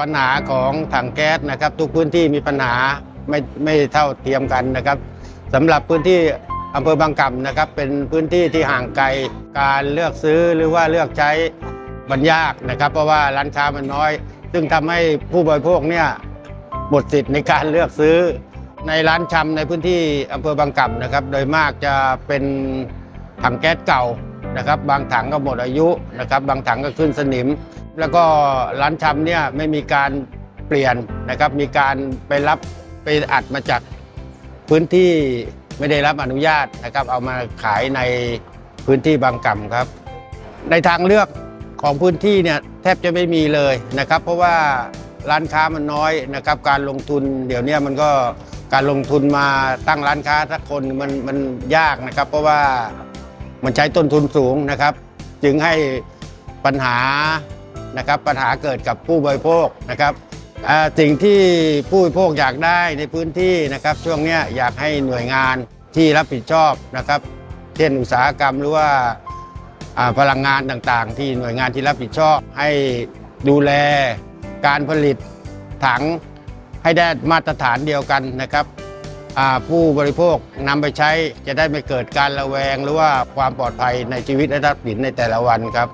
ปัญหาของถังแก๊สนะครับ ทุกพื้นที่มีปัญหาไม่ไม่เท่าเทียมกันนะครับสำหรับพื้นที่อำเภอบางกำนะครับ เป็นพื้นที่ที่ห่างไกลการเลือกซื้อหรือว่าเลือกใช้มันยากนะครับ เพราะว่าร้านค้ามันน้อย ซึ่งทำให้ผู้บริโภคเนี่ยหมดสิทธิ์ในการเลือกซื้อ ในร้านชำในพื้นที่อำเภอบางกำนะครับ โดยมากจะเป็นถังแก๊สเก่า นะครับ บางถังก็หมดอายุนะครับ บางถังก็ขึ้นสนิม แล้วก็ร้านชำเนี่ยไม่มีการเปลี่ยนนะครับ มีการไปรับไปอัดมาจากพื้นที่ไม่ได้รับอนุญาตนะครับ เอามาขายในพื้นที่บางกำครับ ในทางเลือกของพื้นที่เนี่ยแทบจะไม่มีเลยนะครับ เพราะว่าร้านค้ามันน้อยนะครับ การลงทุนเดี๋ยวนี้มันก็การลงทุนมาตั้งร้านค้าสักคนมันมันยากนะครับ เพราะว่า มันใช้ต้นทุนสูงนะครับ จึงให้ปัญหานะครับปัญหาเกิดกับผู้บริโภคนะครับสิ่งที่ผู้บริโภคอยากได้ในพื้นที่นะครับ ช่วงนี้อยากให้หน่วยงานที่รับผิดชอบนะครับ เช่นอุตสาหกรรมหรือว่าพลังงานต่างๆ ที่หน่วยงานที่รับผิดชอบ ให้ดูแลการผลิตถังให้ได้มาตรฐานเดียวกันนะครับ ผู้บริโภคนำไปใช้จะได้ไม่เกิดการระแวง หรือว่าความปลอดภัยในชีวิตและทรัพย์สินในแต่ละวันครับ